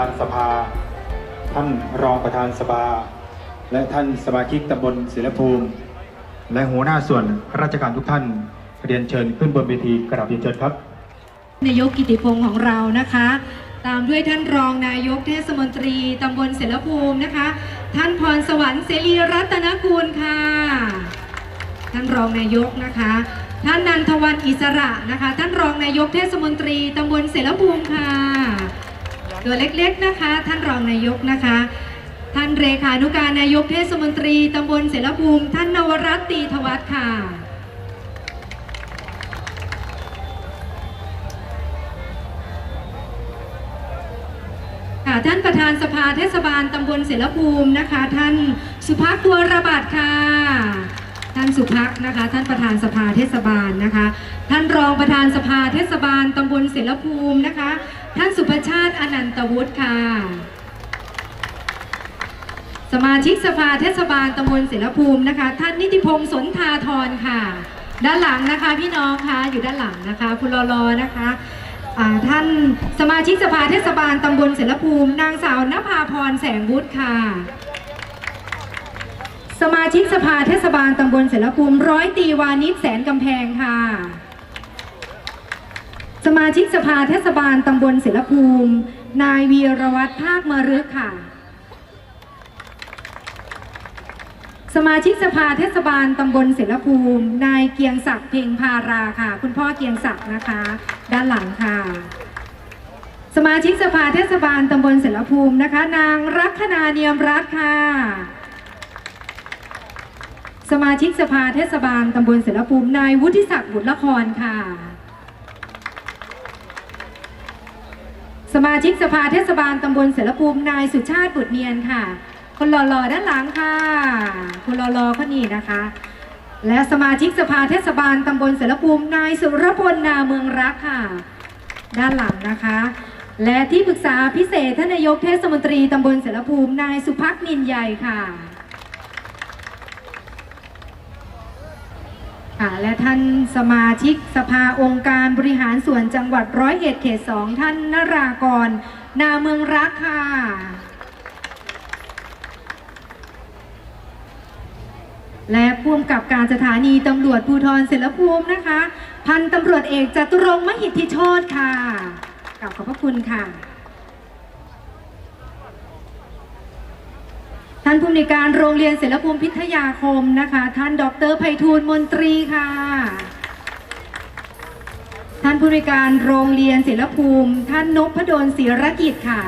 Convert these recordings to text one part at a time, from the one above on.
านสภา ท่านรองประธานสภา และท่านสมาชิกตำบลศิลภูมิ และหัวหน้าส่วนราชการทุกท่านเรียนเชิญขึ้นบนเวทีกราบเรียนเชิญครับ นายกกิติพงศ์ของเรานะคะ ตามด้วยท่านรองนายกเทศมนตรีตำบลเสรภูมินะคะ ท่านพรสวรรค์เสรีรัตนกุลค่ะ ท่านรองนายกนะคะท่านนันทวันอิสระนะคะ ท่านรองนายกเทศมนตรีตำบลเสรภูมิค่ะ ตัวเล็กๆนะคะ ท่านรองนายกนะคะ ท่านเรขานุการนายกเทศมนตรีตำบลเสรภูมิ ท่านนวรัตน์ตีทวัฒน์ค่ะค่ะ ท่านประธานสภาเทศบาลตำบลเสรภูมินะคะ ท่านสุภักตัวระบาดค่ะท่านสุภักนะคะ ท่านประธานสภาเทศบาลนะคะ ท่านรองประธานสภาเทศบาลตำบลเสรภูมินะคะ ท่านสุภชาติอนันตวุฒิค่ะ สมาชิกสภาเทศบาลตำบลเสรภูมินะคะ ท่านนิติพงศ์สนธาธรค่ะ ด้านหลังนะคะพี่น้องคะอยู่ด้านหลังนะคะคุณรอรอนะคะท่านสมาชิกสภาเทศบาลตำบลเสรภูมิ นางสาวนภาพรแสงวุฒิค่ะ สมาชิกสภาเทศบาลตำบลเสรภูมิ ร้อยตีวานิชแสนกำแพงค่ะ สมาชิกสภาเทศบาลตำบลเสรภูมิ นายวีรวัตรภาคมรึกค่ะ สมาชิกสภาเทศบาลตำบลเสรภูมิ นายเกียงศักดิ์เพ็งพาราค่ะ คุณพ่อเกียงศักดิ์นะคะ ด้านหลังค่ะ สมาชิกสภาเทศบาลตำบลเสรภูมินะคะ นางรักนาเนียมรัตค่ะสมาชิกสภาเทศบาลตำบลเสรภูมินายวุฒิศักดิ์บุตรละครค่ะ มาชิกสภาเทศบาลตำบลเสรภูมินายสุชาติบุตรเนียนค่ะ คนหล่อๆด้านหลังค่ะ คนหล่อๆคนนี้นะคะ และสมาชิกสภาเทศบาลตำบลเสรภูมินายสุรพลนาเมืองรักค่ะ ด้านหลังนะคะ และที่ปรึกษาพิเศษท่านนายกเทศมนตรีตำบลเสรภูมินายสุพักนินใหญ่ค่ะ ค่ะ และท่านสมาชิกสภาองค์การบริหารส่วนจังหวัดร้อยเอ็ดเขตสองท่านนรากร นาเมืองรักค่ะและพ่วงกับการสถานีตำรวจภูธรเสรภูมินะคะ พันตำรวจเอกจตุรงค์มหิทธิโชตค่ะกลับขอบพระคุณค่ะานผู้อำนวยการโรงเรียนเสรภูมิพิทยาคมนะคะ ท่านดรไพฑูรย์มนตรีค่ะ ท่านผู้อำนวยการโรงเรียนเสรภูมิ ท่านนพดลศิรกิจค่ะ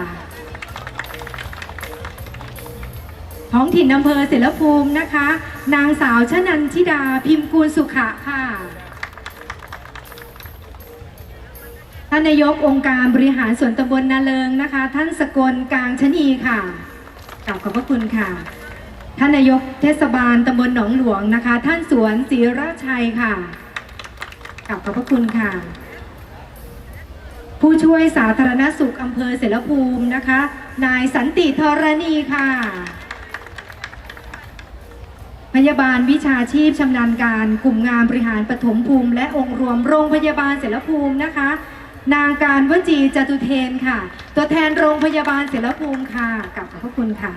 ท้องถิ่นอำเภอเสรภูมินะคะ นางสาวชนันชิดาพิมพ์กูลสุขะค่ะท่านนายกองค์การบริหารส่วนตำบลนาเลิงนะคะ ท่านสกลกลางชนีค่ะ กล่าวขอบพระคุณค่ะ ท่านนายกเทศบาลตำบลหนองหลวงนะคะ ท่านสวนศรีราชัยค่ะกล่าวขอบพระคุณค่ะ ผู้ช่วยสาธารณสุขอำเภอเสรภูมินะคะ นายสันติธรณีค่ะ พยาบาลวิชาชีพชำนาญการกลุ่มงานบริหารปฐมภูมิ และองค์รวมโรงพยาบาลเสรภูมินะคะ นางการวจีจตุเทนค่ะ ตัวแทนโรงพยาบาลเสรภูมิค่ะกลับขอบพระคุณค่ะ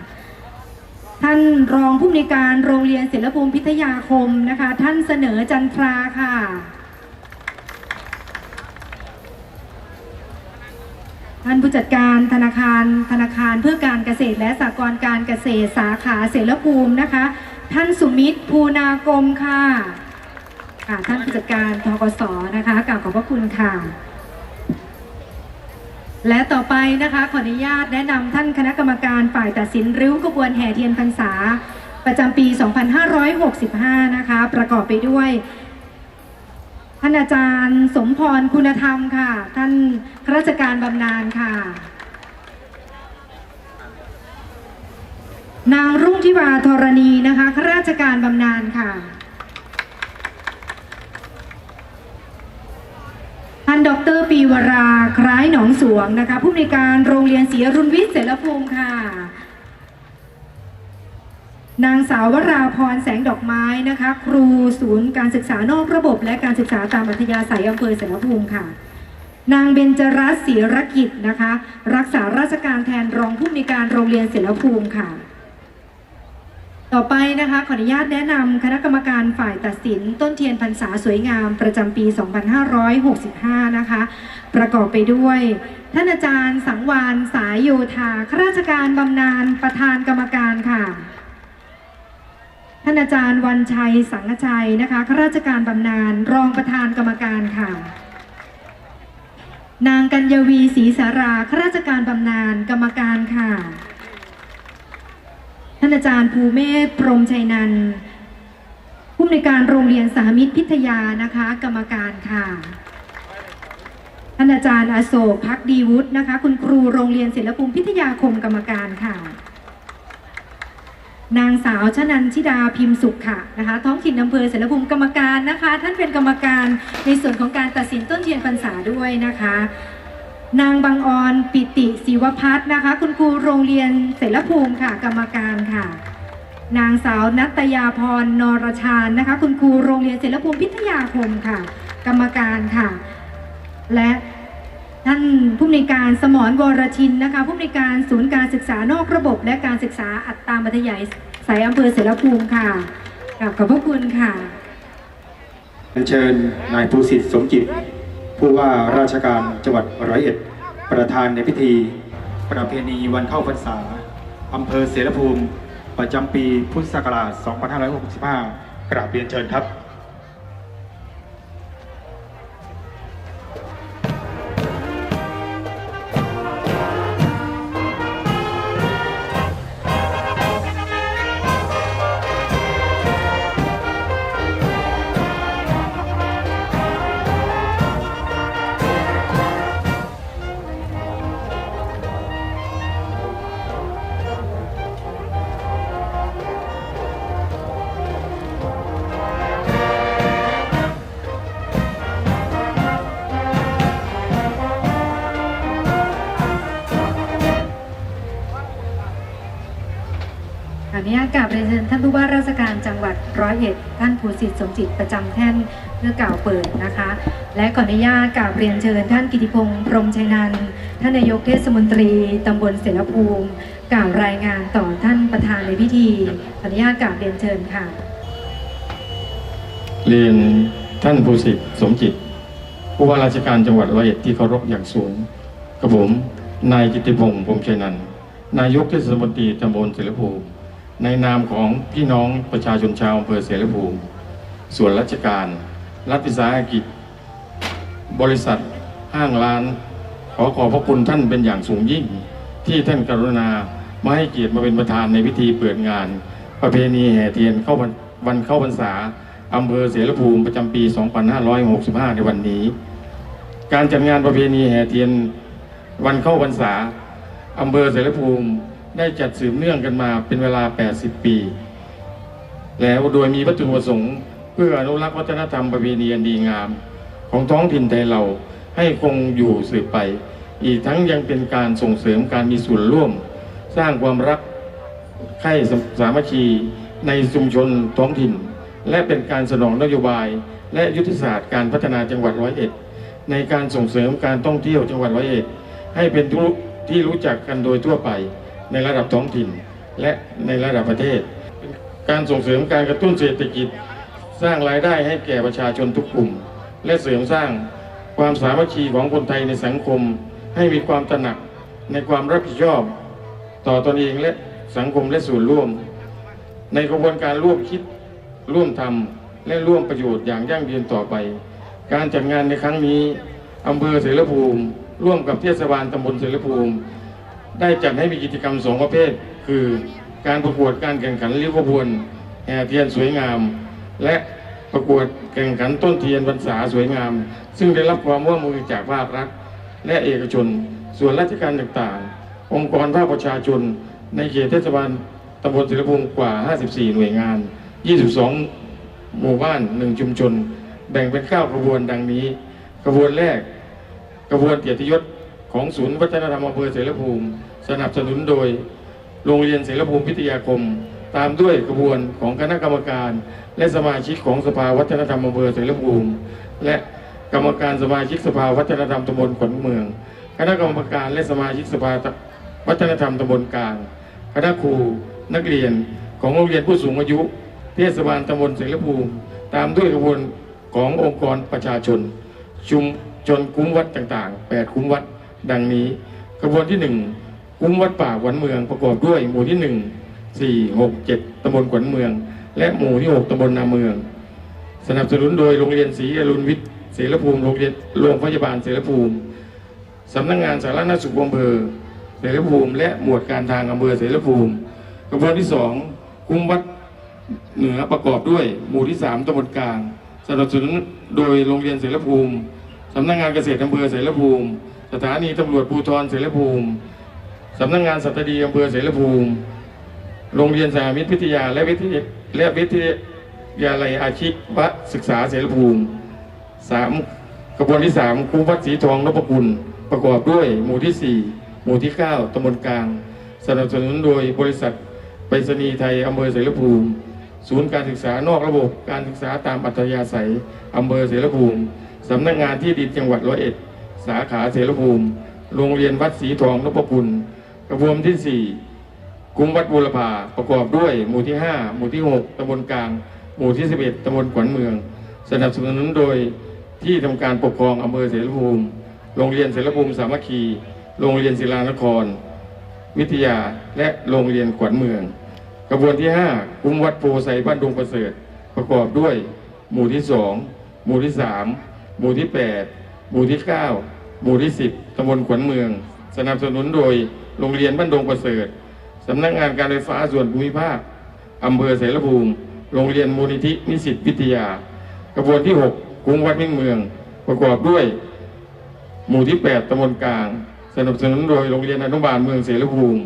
ท่านรองผู้อำนวยการโรงเรียนเสรภูมิพิทยาคมนะคะ ท่านเสนอจันทราค่ะ ท่านผู้จัดการธนาคารธนาคารเพื่อการเกษตรและสหกรณ์การเกษตรสาขาเสรภูมินะคะ ท่านสุมิตรภูนากรมค่ะค่ะท่านผู้จัดการทกสนะคะกล่าวขอบพระคุณค่ะ และต่อไปนะคะขออนุญาตแนะนำท่านคณะกรรมการฝ่ายตัดสินริ้วขบวนแห่เทียนพรรษา ประจำปี 2565 นะคะ ประกอบไปด้วย ท่านอาจารย์สมพรคุณธรรมค่ะ ท่านข้าราชการบำนาญค่ะ นางรุ่งทิวาธรณีนะคะข้าราชการบำนาญค่ะ ท่านด รปีวราคล้ายหนองสวงนะคะ ผู้อำนวยการโรงเรียนศรีรุณวิทย์เสรภูมิค่ะ นางสาววราพรแสงดอกไม้นะคะ ครูศูนย์การศึกษานอกระบบ และการศึกษาตามอัธยาศัยอำเภอเสรภูมิค่ะ นางเบญจรัตน์ศรีรกิจนะคะ รักษาราชการแทนรองผู้อำนวยการโรงเรียนเสรภูมิค่ะ ต่อไปนะคะขออนุญาตแนะนำคณะกรรมการฝ่ายตัดสิน ต้นเทียนพรรษาสวยงาม ประจำปี 2565 นะคะ ประกอบไปด้วย ท่านอาจารย์สังวานสายโยธาข้าราชการบำนาญประธานกรรมการค่ะ ท่านอาจารย์วันชัยสังกชัยนะคะข้าราชการบำนาญรองประธานกรรมการค่ะ นางกัญญวีศรีสาราข้าราชการบำนาญกรรมการค่ะ ท่านอาจารย์ภูเมศพรหมชัยนันท์ผู้อำนวยการโรงเรียนสามิตรพิทยานะคะ กรรมการค่ะท่านอาจารย์อโศกพักดีวุฒินะคะ คุณครูโรงเรียนศิลปภูมิพิทยาคมกรรมการค่ะ นางสาวชนันชิดาพิมพ์สุขค่ะนะคะ ท้องถิ่นอำเภอเสรภูมิกรรมการนะคะ ท่านเป็นกรรมการในส่วนของการตัดสินต้นเทียนพรรษาด้วยนะคะ นางบางออนปิติศิวพัฒน์นะคะ คุณครูโรงเรียนเสรภูมิค่ะ กรรมการค่ะ นางสาวนัตยาพรนรชานนะคะ คุณครูโรงเรียนเสรภูมิพิทยาคมค่ะ กรรมการค่ะ และท่านผู้อำนการสมรวรชินนะคะ ผู้อำนการศูนย์การศึกษานอกระบบ และการศึกษาอัตตามัธยายสายอำเภอเสรภูมิค่ะกราบขอบพระคุณค่ะเรียนเชิญนายภูสิทธิ์สมจิต ผู้ว่าราชการจังหวัดร้อยเอ็ด ประธานในพิธี ประเพณีวันเข้าพรรษาอำเภอเสรภูมิ ประจำปีพุทธศักราช 2565 กราบเรียนเชิญครับ นุญาตกราบเรียนเชิญท่านผู้ว่าราชการจังหวัดร้อยเอ็ดท่านภูสิทธิ์สมจิตประจำแท่นเพื่อกล่าวเปิดนะคะ และขออนุญาตกราบเรียนเชิญท่านกิติพงษ์พรมชัยนันท์ท่านนายกเทศมนตรีตำบลเสรภูมิกล่าวรายงานต่อท่านประธานในพิธีขออนุญาตกราบเรียนเชิญค่ะ เรียนท่านภูสิทธิ์สมจิต ผู้ว่าราชการจังหวัดร้อยเอ็ดที่เคารพอย่างสูงกับผมนายกิติพงศ์พรมชัยนันท์นายกเทศมนตรีตำบลเสรภูมิ ในนามของพี่น้องประชาชนชาวอำเภอเสรภูมิ ส่วนราชการ รัฐวิสาหกิจ บริษัทห้างร้าน ขอขอบพระคุณท่านเป็นอย่างสูงยิ่ง ที่ท่านกรุณามาให้เกียรติมาเป็นประธานในพิธีเปิดงาน ประเพณีแห่เทียนเข้าวันเข้าพรรษาอำเภอเสรภูมิประจำปี 2565 ในวันนี้ การจัดงานประเพณีแห่เทียนวันเข้าพรรษาอำเภอเสรภูมิ ได้จัดสืบเนื่องกันมาเป็นเวลา 80 ปี แล้วโดยมีวัตถุประสงค์ เพื่ออนุรักษ์วัฒนธรรมประเพณีอันดีงาม ของท้องถิ่นไทยเราให้คงอยู่สืบไป อีกทั้งยังเป็นการส่งเสริมการมีส่วนร่วม สร้างความรักใคร่สามัคคีในชุมชนท้องถิ่น และเป็นการสนองนโยบาย และยุทธศาสตร์การพัฒนาจังหวัดร้อยเอ็ดในการส่งเสริมการท่องเที่ยวจังหวัดร้อยเอ็ดให้เป็นที่รู้จักกันโดยทั่วไป ในระดับท้องถิ่น และในระดับประเทศ การส่งเสริมการกระตุ้นเศรษฐกิจ สร้างรายได้ให้แก่ประชาชนทุกกลุ่ม และเสริมสร้างความสามัคคีของคนไทยในสังคม ให้มีความตระหนักในความรับผิดชอบ ต่อตนเองและสังคมและส่วนร่วม ในกระบวนการร่วมคิดร่วมทำและร่วมประโยชน์อย่างยั่งยืนต่อไป การจัดงานในครั้งนี้อำเภอเสรภูมิ ร่วมกับเทศบาลตำบลเสรภูมิ ได้จัดให้มีกิจกรรมสองประเภท คือการประกวดการแข่งขันริ้วขบวนแห่เทียนสวยงาม และประกวดแข่งขันต้นเทียนพรรษาสวยงาม ซึ่งได้รับความร่วมมือจากภาครัฐ และเอกชน ส่วนราชการต่างๆ องค์กรภาคประชาชน ในเขตเทศบาลตำบลศิลภูมิกว่า 54 หน่วยงาน 22 หมู่บ้าน 1 ชุมชน แบ่งเป็นเก้าขบวนดังนี้ขบวนแรกขบวนเกียรติยศ ของศูนย์วัฒนธรรมอำเภอเสรภูมิ สนับสนุนโดยโรงเรียนเสรภูมิพิทยาคม ตามด้วยขบวนของคณะกรรมการ และสมาชิกของสภาวัฒนธรรมอำเภอเสรภูมิ และกรรมการสมาชิกสภาวัฒนธรรมตำบลขวัญเมือง คณะกรรมการและสมาชิกสภาวัฒนธรรมตำบลกลางคณะครูนักเรียนของโรงเรียนผู้สูงอายุ เทศบาลตำบลเสรภูมิ ตามด้วยกระบวนขององค์กรประชาชน ชุมชนคุ้มวัดต่างๆ 8 คุ้มวัด ดังนี้กระบวนที่1คุ้มวัดป่าขวัญเมืองประกอบด้วยหมู่ที่ 1 4 6 7ตำบลขวัญเมือง และหมู่ที่ 6ตำบลนาเมือง สนับสนุนโดยโรงเรียนศรีอรุณวิทย์เสรภูมิโรงเรียนโรงพยาบาลเสรภูมิสำนักงานสาธารณสุขอำเภอเสรภูมิ และหมวดการทางอำเภอเสรภูมิกระบวนที่สองคุ้มวัดเหนือประกอบด้วยหมู่ที่สามตำบลกลางสนับสนุนโดยโรงเรียนเสรภูมิสำนักงานเกษตรอำเภอเสรภูมิ สถานีตำรวจภูธรเสรภูมิสำนักงานสัตดีอำเภอเสรภูมิ โรงเรียนสามิตรพิทยาและวิทยาและวิทยาลัยอาชีวศึกษาเสรภูมิสามกระบวนที่สามคุ้มวัดสีทองนพกุลประกอบด้วยหมู่ที่สี่หมู่ที่เก้าตำบลกลาง สนับสนุนโดยบริษัทไปรษณีย์ไทยอำเภอเสรภูมิ ศูนย์การศึกษานอกระบบการศึกษาตามอัธยาศัยอำเภอเสรภูมิสำนักงานที่ดินจังหวัดร้อยเอ็ด สาขาเสรภูมิ โรงเรียนวัดสีทองนพกุลกระบวนที่สี่คุ้มวัดบูรพาประกอบด้วยหมู่ที่ 5 หมู่ที่ 6ตำบลกลาง หมู่ที่ 11ตำบลขวัญเมือง สนับสนุนโดยที่ทำการปกครองอำเภอเสรภูมิ โรงเรียนเสรภูมิสามัคคี โรงเรียนศิลานคร วิทยาและโรงเรียนขวัญเมือง กระบวนที่ 5 คุ้มวัดโพไซบ้านดงประเสริฐประกอบด้วย หมู่ที่ 2 หมู่ที่ 3 หมู่ที่ 8 หมู่ที่ 9 หมู่ที่ 10ตำบลขวัญเมือง สนับสนุนโดยโรงเรียนบ้านดงประเสริฐสำนักงานการไฟฟ้าส่วนภูมิภาคอำเภอเสรภูมิ โรงเรียนมูลนิธินิสิตวิทยา กระบวนที่ 6กรุงวัดมิ่งเมือง ประกอบด้วย หมู่ที่ 8ตำบลกลาง สนับสนุนโดยโรงเรียนอนุบาลเมืองเสรภูมิ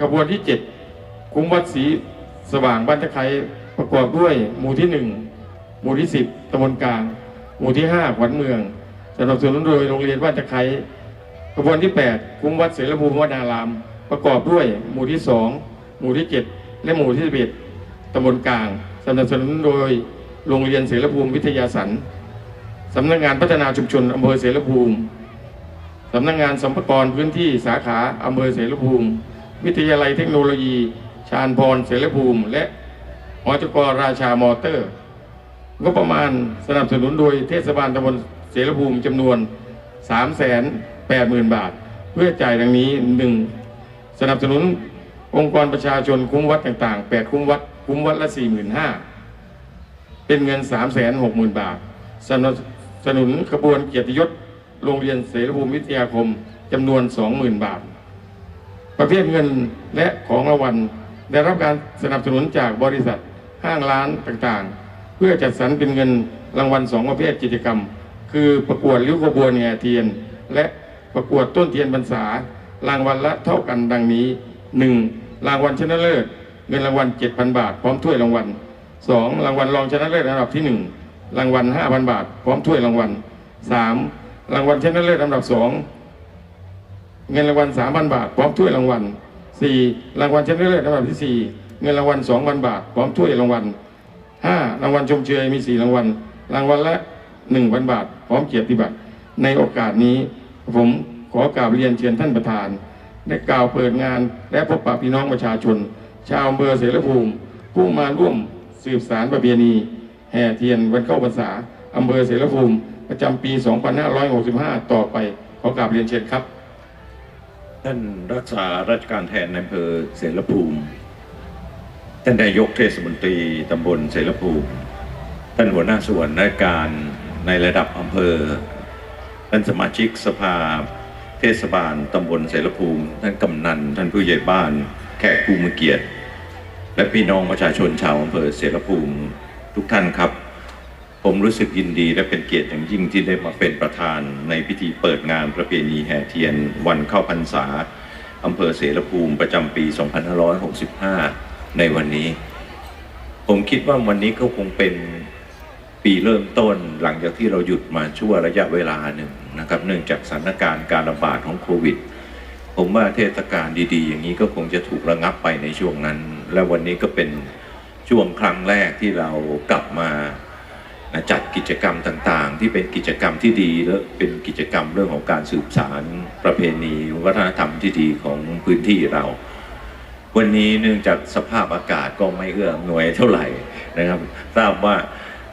กระบวนที่7คุ้มวัดศรีสว่างบ้านตะไคร้ประกอบด้วย หมู่ที่ 1 หมู่ที่ 10ตำบลกลาง หมู่ที่5ขวัญเมือง สนับสนุนโดยโรงเรียนบ้านตะไคร้กระบวนที่ 8 คุ้มวัดเสรภูมิวนาราม ประกอบด้วยหมู่ที่ 2 หมู่ที่ 7 และหมู่ที่11ตำบลกลางสนับสนุนโดยโรงเรียนเสรภูมิวิทยาสันสำนักงานพัฒนาชุมชนอำเภอเสรภูมิสำนักงานสัมภากรพื้นที่สาขาอำเภอเสรภูมิ วิทยาลัยเทคโนโลยี ชาญพรเสรภูมิ และหอจกราชามอเตอร์งบประมาณสนับสนุนโดยเทศบาลตำบล เสรภูมิจำนวน 3 8 0 0 0 0 บาท เพื่อจ่ายดังนี้ 1. สนับสนุนองค์กรประชาชนคุ้มวัดต่างๆ 8 คุ้มวัด คุ้มวัดละ 45,000 เป็นเงิน 360,000 บาท สนับสนุนขบวนเกียรติยศโรงเรียนเสรภูมิวิทยาคมจำนวน 20,000 บาท ประเภทเงินและของรางวัลได้รับการสนับสนุนจากบริษัทห้างร้านต่างๆ เพื่อจัดสรรเป็นเงินรางวัลสองประเภทกิจกรรม คือประกวดริ้วขบวนแห่เทียน และประกวดต้นเทียนพรรษารางวัลละเท่ากันดังนี้ 1. รางวัลชนะเลิศเงินรางวัล 7,000 บาท พร้อมถ้วยรางวัล 2. รางวัลรองชนะเลิศอันดับที่ 1 รางวัล 5,000 บาท พร้อมถ้วยรางวัล 3. รางวัลชนะเลิศอันดับ 2 เงินรางวัล 3,000 บาท พร้อมถ้วยรางวัล 4. รางวัลชนะเลิศอันดับที่ 4 เงินรางวัล 2,000 บาท พร้อมถ้วยรางวัล 5. รางวัลชมเชยมี 4 รางวัล รางวัลละ 1,000บาท พร้อมเกียรติบัตรในโอกาสนี้ ผมขอกราบเรียนเชิญท่านประธาน ได้กล่าวเปิดงานและพบปะพี่น้องประชาชน ชาวอำเภอเสรภูมิ ผู้มาร่วมสืบสารประเพณี แห่เทียนวันเข้าพรรษาอำเภอเสรภูมิ ประจำปี 2565 ต่อไป ขอกราบเรียนเชิญครับ ท่านรักษาราชการแทนในอำเภอเสรภูมิ ท่านนายกเทศมนตรีตำบลเสรภูมิ ท่านหัวหน้าส่วนราชการ ในระดับอำเภอ ท่านสมาชิกสภาเทศบาลตำบลเสรภูมิ ท่านกำนัน ท่านผู้ใหญ่บ้าน แขกผู้มีเกียรติ และพี่น้องประชาชนชาวอำเภอเสรภูมิทุกท่านครับ ผมรู้สึกยินดีและเป็นเกียรติอย่างยิ่งที่ได้มาเป็นประธานในพิธีเปิดงานประเพณีแห่เทียน วันเข้าพรรษาอำเภอเสรภูมิประจำปี 2565 ในวันนี้ ผมคิดว่าวันนี้ก็คงเป็น ปีเริ่มต้นหลังจากที่เราหยุดมาชั่วระยะเวลาหนึ่งนะครับ เนื่องจากสถานการณ์การระบาดของโควิด ผมว่าเทศกาลดีๆ อย่างนี้ก็คงจะถูกระงับไปในช่วงนั้น และวันนี้ก็เป็นช่วงครั้งแรกที่เรากลับมาจัดกิจกรรมต่างๆ ที่เป็นกิจกรรมที่ดีและเป็นกิจกรรมเรื่องของการสืบสารประเพณี วัฒนธรรมที่ดีของพื้นที่เรา วันนี้เนื่องจากสภาพอากาศก็ไม่เอื้ออำนวยเท่าไหร่นะครับ ทราบว่า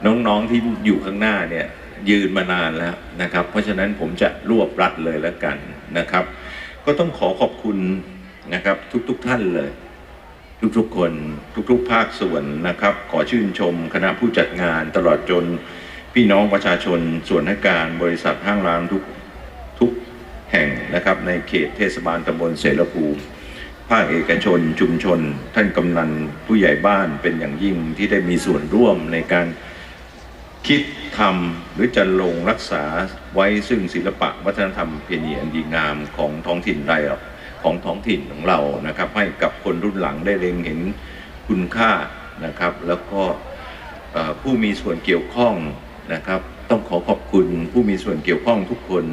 น้องๆที่อยู่ข้างหน้าเนี่ยยืนมานานแล้วนะครับ เพราะฉะนั้นผมจะรวบรัดเลยแล้วกันนะครับ ก็ต้องขอขอบคุณนะครับทุกๆท่านเลย ทุกๆคนทุกๆภาคส่วนนะครับ ขอชื่นชมคณะผู้จัดงานตลอดจนพี่น้องประชาชนส่วนราชการบริษัทห้างร้านทุกทุกแห่งนะครับในเขตเทศบาลตำบลเสรภูมิภาคเอกชนชุมชน ท่านกำนันผู้ใหญ่บ้านเป็นอย่างยิ่งที่ได้มีส่วนร่วมในการ คิดทำหรือจะลงรักษาไว้ซึ่งศิลปะวัฒนธรรมเพณีอันดีงามของท้องถิ่นไทยของท้องถิ่นของเรานะครับ ให้กับคนรุ่นหลังได้เล็งเห็นคุณค่านะครับ แล้วก็ผู้มีส่วนเกี่ยวข้องนะครับ ต้องขอขอบคุณผู้มีส่วนเกี่ยวข้องทุกคน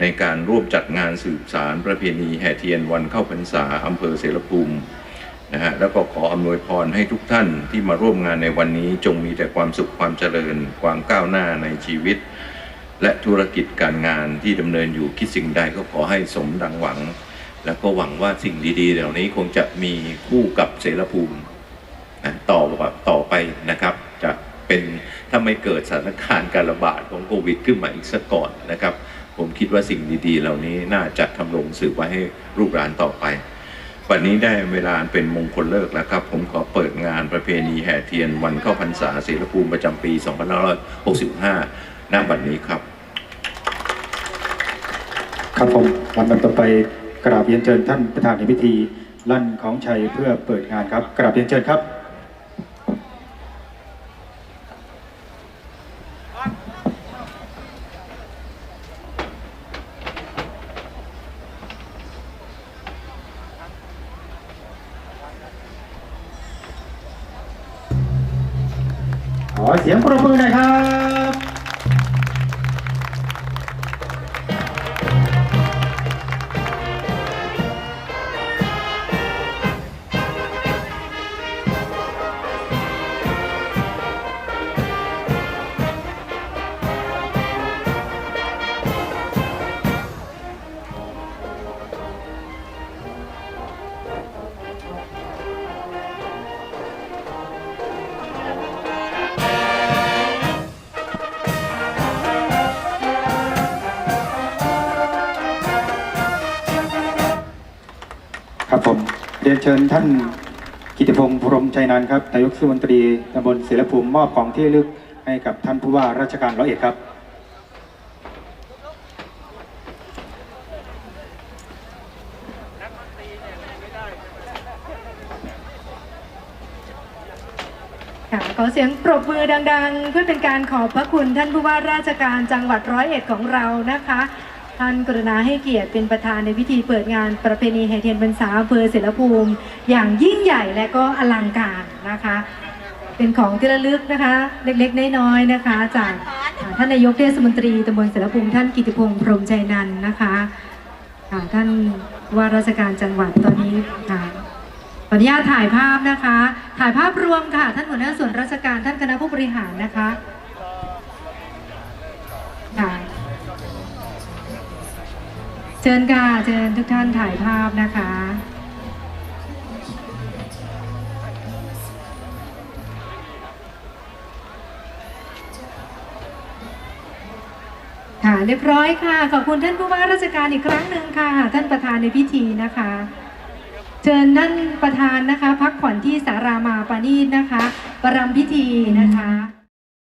ในการร่วมจัดงานสืบสารประเพณีแห่เทียนวันเข้าพรรษาอำเภอเสรภูมิ นะฮะแล้วก็ขออำนวยพรให้ทุกท่านที่มาร่วมงานในวันนี้จงมีแต่ความสุขความเจริญ ความก้าวหน้าในชีวิต และธุรกิจการงานที่ดำเนินอยู่คิดสิ่งใดก็ขอให้สมดังหวัง แล้วก็หวังว่าสิ่งดีๆ เหล่านี้คงจะมีคู่กับเสรภูมินะต่อต่อไปนะครับ จะเป็นถ้าไม่เกิดสถานการณ์การระบาดของโควิดขึ้นมาอีกสักก่อนนะครับ ผมคิดว่าสิ่งดีๆ เหล่านี้น่าจะทำลงสืบไว้ให้ลูกหลานต่อไป วันนี้ได้เวลาเป็นมงคลเลิกแล้วครับ ผมขอเปิดงานประเพณีแห่เทียนวันเข้าพรรษาศิลปูมประจำปี 2565ณบัดนี้ครับ ครับผมลำดับต่อไปกราบเรียนเชิญท่านประธานในพิธีลั่นของชัยเพื่อเปิดงานครับกราบเรียนเชิญครับ ยนเชิญท่านกิติพงศ์พรมชัยนันท์ครับนายกเทศมนตรีตำบลศิลภูมิมอบของที่ระลึกให้กับท่านผู้ว่าราชการร้อยเอ็ดครับค่ะขอเสียงปรบมือดัง ๆ เพื่อเป็นการขอบพระคุณท่านผู้ว่าราชการจังหวัดร้อยเอ็ดของเรานะคะ ท่านกรุณาให้เกียรติเป็นประธานในพิธีเปิดงานประเพณีแห่เทียนพรรษาอำเภอเสรภูมิ อย่างยิ่งใหญ่และก็อลังการนะคะ เป็นของที่ระลึกนะคะ เล็กๆ น้อยๆนะคะ จากท่านนายกเทศมนตรีตำบลเสรภูมิท่านกิติพงศ์พรหมชัยนันท์นะคะท่านว่าราชการจังหวัดตอนนี้ค่ะขออนุญาตถ่ายภาพนะคะ ถ่ายภาพรวมค่ะ ท่านหัวหน้าส่วนราชการท่านคณะผู้บริหารนะคะ เชิญค่ะ เชิญทุกท่านถ่ายภาพนะคะ ค่ะเรียบร้อยค่ะ ขอบคุณท่านผู้ว่าราชการอีกครั้งหนึ่งค่ะ ท่านประธานในพิธีนะคะ เชิญท่านประธานนะคะ พักผ่อนที่สารามาปานีตนะคะ ประรำพิธีนะคะ